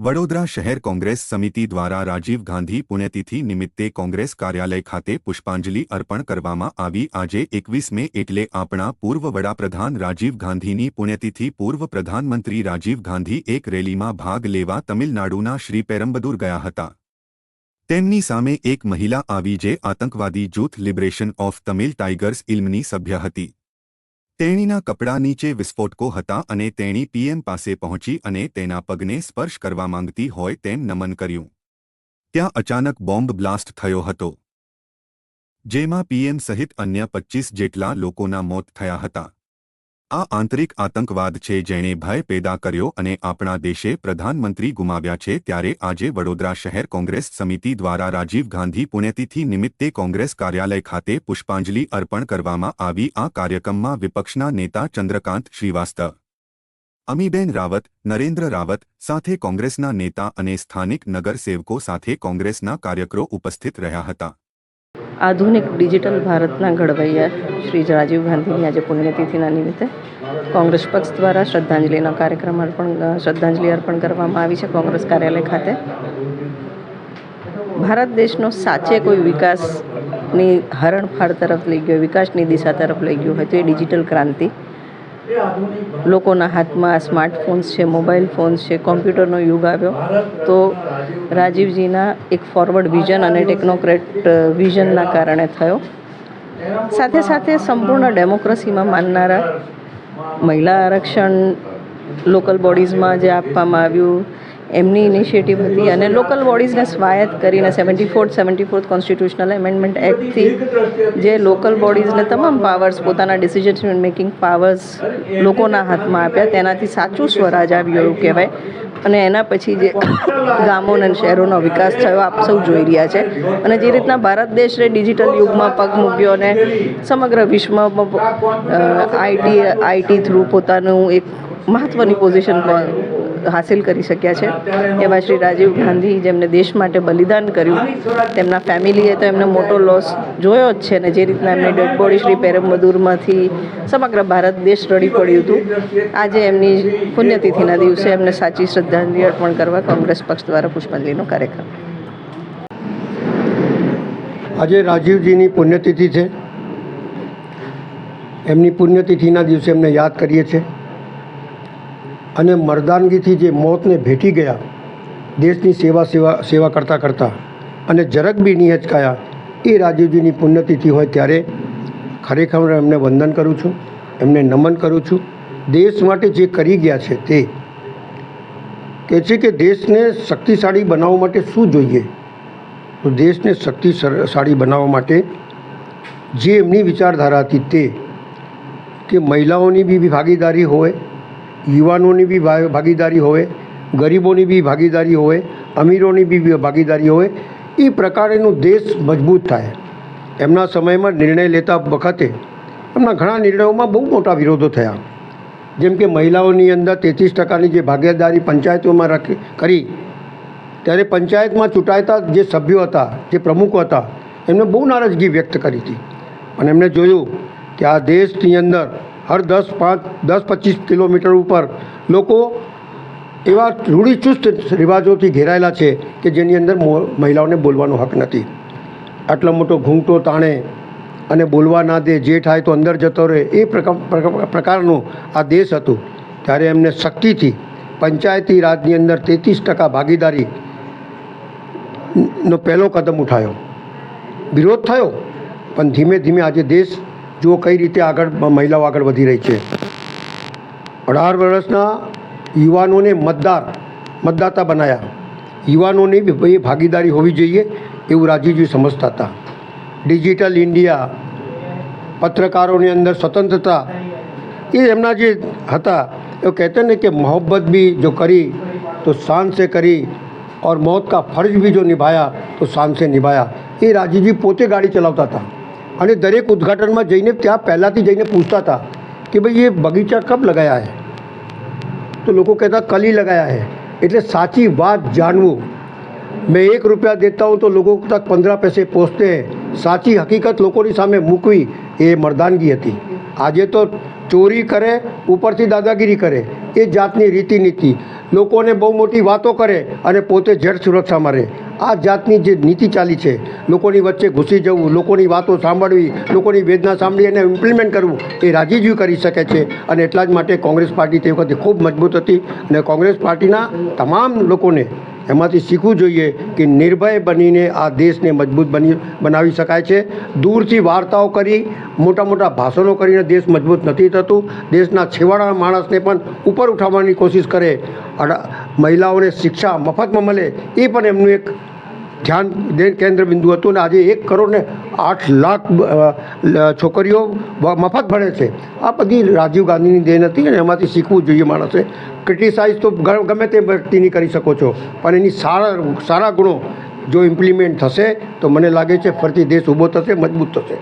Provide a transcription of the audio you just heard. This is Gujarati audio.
વડોદરા શહેર કોંગ્રેસ સમિતિ દ્વારા રાજીવ ગાંધી પુણ્યતિથિ નિમિત્તે કોંગ્રેસ કાર્યાલય ખાતે પુષ્પાંજલિ અર્પણ કરવામાં આવી. આજે એકવીસ મે એટલે આપણા પૂર્વ વડાપ્રધાન રાજીવ ગાંધીની પુણ્યતિથિ. પૂર્વ પ્રધાનમંત્રી રાજીવ ગાંધી એક રેલીમાં ભાગ લેવા તમિલનાડુના શ્રી પેરમ્બદુર ગયા હતા. તેમની સામે એક મહિલા આવી જે આતંકવાદી જૂથ લિબરેશન ઓફ તમિલ ટાઇગર્સ ઇલ્મની સભ્ય હતી. તેણીના કપડા નીચે વિસ્ફોટકો હતા અને તેણી પીએમ પાસે પહોંચી અને તેના પગને સ્પર્શ કરવા માંગતી હોય તેમ નમન કર્યું. ત્યાં અચાનક બોમ્બ બ્લાસ્ટ થયો હતો. જેમાં પીએમ સહિત અન્ય પચ્ચીસ જેટલા લોકોના મોત થયા હતા. આ આંતરિક આતંકવાદ છે જેણે ભય પેદા કર્યો અને આપણા દેશે પ્રધાનમંત્રી ગુમાવ્યા છે ત્યારે આજે વડોદરા શહેર કોંગ્રેસ સમિતિ દ્વારા રાજીવ ગાંધી પુણ્યતિથિ નિમિત્તે કોંગ્રેસ કાર્યાલય ખાતે પુષ્પાંજલિ અર્પણ કરવામાં આવી આ કાર્યક્રમમાં વિપક્ષના નેતા ચંદ્રકાંત શ્રીવાસ્તવ, અમીબેન રાવત, નરેન્દ્ર રાવત સાથે કોંગ્રેસના નેતા અને સ્થાનિક નગરસેવકો સાથે કોંગ્રેસના કાર્યકરો ઉપસ્થિત રહ્યા હતા. આધુનિક ડિજિટલ ભારતના ઘડવૈયા શ્રી રાજીવ ગાંધીની આજે પુણ્યતિથિના નિમિત્તે કોંગ્રેસ પક્ષ દ્વારા શ્રદ્ધાંજલિનો કાર્યક્રમ અર્પણ શ્રદ્ધાંજલિ અર્પણ કરવામાં આવી છે કોંગ્રેસ કાર્યાલય ખાતે. ભારત દેશનો સાચે કોઈ વિકાસની હરણફાળ તરફ લઈ ગયો, વિકાસની દિશા તરફ લઈ ગયો હોય તો એ ડિજિટલ ક્રાંતિ લોકોના હાથમાં સ્માર્ટફોન્સ છે મોબાઈલ ફોન્સ છે કોમ્પ્યુટરનો યુગ આવ્યો. તો રાજીવજીના એક ફોરવર્ડ વિઝન અને ટેકનોક્રેટ વિઝનના કારણે થયો. સાથે સાથે સંપૂર્ણ ડેમોક્રેસીમાં માનનારા મહિલા આરક્ષણ લોકલ બોડીઝમાં જે આપવામાં આવ્યું એમની ઇનિશિયેટિવ હતી અને લોકલ બોડીઝને સ્વાયત્ત કરીને seventy fourth seventy fourth constitutional amendment એક્ટથી જે લોકલ બોડીઝને તમામ પાવર્સ પોતાના ડિસિઝન મેકિંગ પાવર્સ લોકોના હાથમાં આપ્યા, તેનાથી સાચું સ્વરાજ આવ્યું એવું કહેવાય. અને એના પછી જે ગામો અને શહેરોનો વિકાસ થયો, આપ સૌ જોઈ રહ્યા છે. અને જે રીતના ભારત દેશે ડિજિટલ યુગમાં પગ મૂક્યો અને સમગ્ર વિશ્વમાં આઈટી આઈટી થ્રુ પોતાનું એક મહત્ત્વની પોઝિશન હાસિલ કરી શક્યા છે. એવા શ્રી રાજીવ ગાંધી જેમને દેશ માટે બલિદાન કર્યું તેમના ફેમિલીએ તો એમને મોટો લોસ જોયો જ છે ને જે રીતના એમની ડેડ બોડી શ્રી પેરમદુરમાંથી સમગ્ર ભારત દેશ રડી પડ્યું હતું. આજે એમની પુણ્યતિથિના દિવસે એમને સાચી શ્રદ્ધાંજલિ અર્પણ કરવા કોંગ્રેસ પક્ષ દ્વારા પુષ્પાંજલિનો કાર્યક્રમ. આજે રાજીવજીની પુણ્યતિથિ છે. એમની પુણ્યતિથિના દિવસે એમને યાદ કરીએ છીએ. અને મર્દાનગીથી જે મોતને ભેટી ગયા, દેશની સેવા સેવા સેવા કરતાં કરતાં અને જરાક બી નહીં હચકાયા એ રાજીવજીની પુણ્યતિથિ હોય ત્યારે ખરેખર એમને વંદન કરું છું, એમને નમન કરું છું. દેશ માટે જે કરી ગયા છે તે કહે છે કે દેશને શક્તિશાળી બનાવવા માટે શું જોઈએ? તો દેશને શક્તિશાળી બનાવવા માટે જે એમની વિચારધારા હતી તે, કે મહિલાઓની બી ભાગીદારી હોય યુવાનોની બી ભાગીદારી હોય, ગરીબોની બી ભાગીદારી હોય, અમીરોની બી ભાગીદારી હોય, એ પ્રકારેનો દેશ મજબૂત થાય. એમના સમયમાં નિર્ણય લેતા વખતે એમના ઘણા નિર્ણયોમાં બહુ મોટા વિરોધો થયા. જેમ કે મહિલાઓની અંદર તેત્રીસ ટકાની જે ભાગીદારી પંચાયતોમાં રાખી, કરી, ત્યારે પંચાયતમાં ચૂંટાયતા જે સભ્યો હતા, જે પ્રમુખો હતા, એમને બહુ નારાજગી વ્યક્ત કરી હતી. અને એમણે જોયું કે આ દેશની અંદર હર દસ પાંચ, દસ પચીસ કિલોમીટર ઉપર લોકો એવા રૂઢિચુસ્ત રિવાજોથી ઘેરાયેલા છે કે જેની અંદર મહિલાઓને બોલવાનો હક નથી. આટલો મોટો ઘૂંઘટો તાણે અને બોલવા ના દે, જે થાય તો અંદર જતો રહે, એ પ્રકારનું આ દેશ હતું. ત્યારે એમને શક્તિથી પંચાયતી રાજની અંદર તેત્રીસ ટકા ભાગીદારી નો પહેલો કદમ ઉઠાયો. વિરોધ થયો, પણ ધીમે ધીમે આજે દેશ જુઓ કઈ રીતે આગળ મહિલાઓ આગળ વધી રહી છે. અઢાર વર્ષના યુવાનોને મતદાર, મતદાતા બનાવ્યા યુવાનોની એ ભાગીદારી હોવી જોઈએ એવું રાજીવજી સમજતા હતા. ડિજિટલ ઇન્ડિયા, પત્રકારોની અંદર સ્વતંત્રતા, એ એમના જે હતા, એ કહેતે ને કે મોહબ્બત બી જો કરી, તો શાન સે કરી, ઓર મોત કા ફર્જ બી જો નિભાયા, તો શાન સે નિભાયા. એ राजीव પોતે ગાડી ચલાવતા હતા. અને દરેક ઉદ્ઘાટનમાં જઈને ત્યાં પહેલાંથી જઈને પૂછતા હતા કે ભાઈ, એ બગીચા કબ લગાયા હે? તો લોકો કહેતા, કલી લગાયા હે. એટલે સાચી વાત જાણવું. મેં એક રૂપિયા દેતા હું તો લોકો તક પંદર પૈસે પહોંચતે હૈ સાચી હકીકત લોકોની સામે મૂકવી એ મર્દાનગી હતી. આજે તો ચોરી કરે, ઉપરથી દાદાગીરી કરે, એ જાતની રીતિ નીતિ લોકોને બહુ મોટી વાતો કરે અને પોતે જળ સુરક્ષામાં રહે આ જાતની જે નીતિ ચાલી છે, લોકોની વચ્ચે ઘૂસી જવું, લોકોની વાતો સાંભળવી, લોકોની વેદના સાંભળી અને ઇમ્પ્લિમેન્ટ કરવું, એ રાજીવજી કરી શકે છે. અને એટલા જ માટે કોંગ્રેસ પાર્ટી તે વખતે ખૂબ મજબૂત હતી અને કોંગ્રેસ પાર્ટીના તમામ લોકોને એમાંથી શીખવું જોઈએ કે નિર્ભય બનીને આ દેશને મજબૂત બની, બનાવી શકાય છે. દૂરથી વાર્તાઓ કરી, મોટા મોટા ભાષણો કરીને દેશ મજબૂત નથી થતું. દેશના છેવાડાના માણસને પણ ઉપર ઉઠાવવાની કોશિશ કરે. મહિલાઓને શિક્ષા મફતમાં મળે, એ પણ એમનું એક ધ્યાન કેન્દ્ર બિંદુ હતું અને આજે એક કરોડ ને આઠ લાખ છોકરીઓ મફત ભણે છે. આ બધી રાજીવ ગાંધીની દેન હતી અને એમાંથી શીખવું જોઈએ માણસે. ક્રિટિસાઇઝ તો ગમે તે વ્યક્તિની કરી શકો છો. પણ એની સારા સારા ગુણો જો ઇમ્પ્લિમેન્ટ થશે, તો મને લાગે છે ફરીથી દેશ ઊભો થશે, મજબૂત થશે.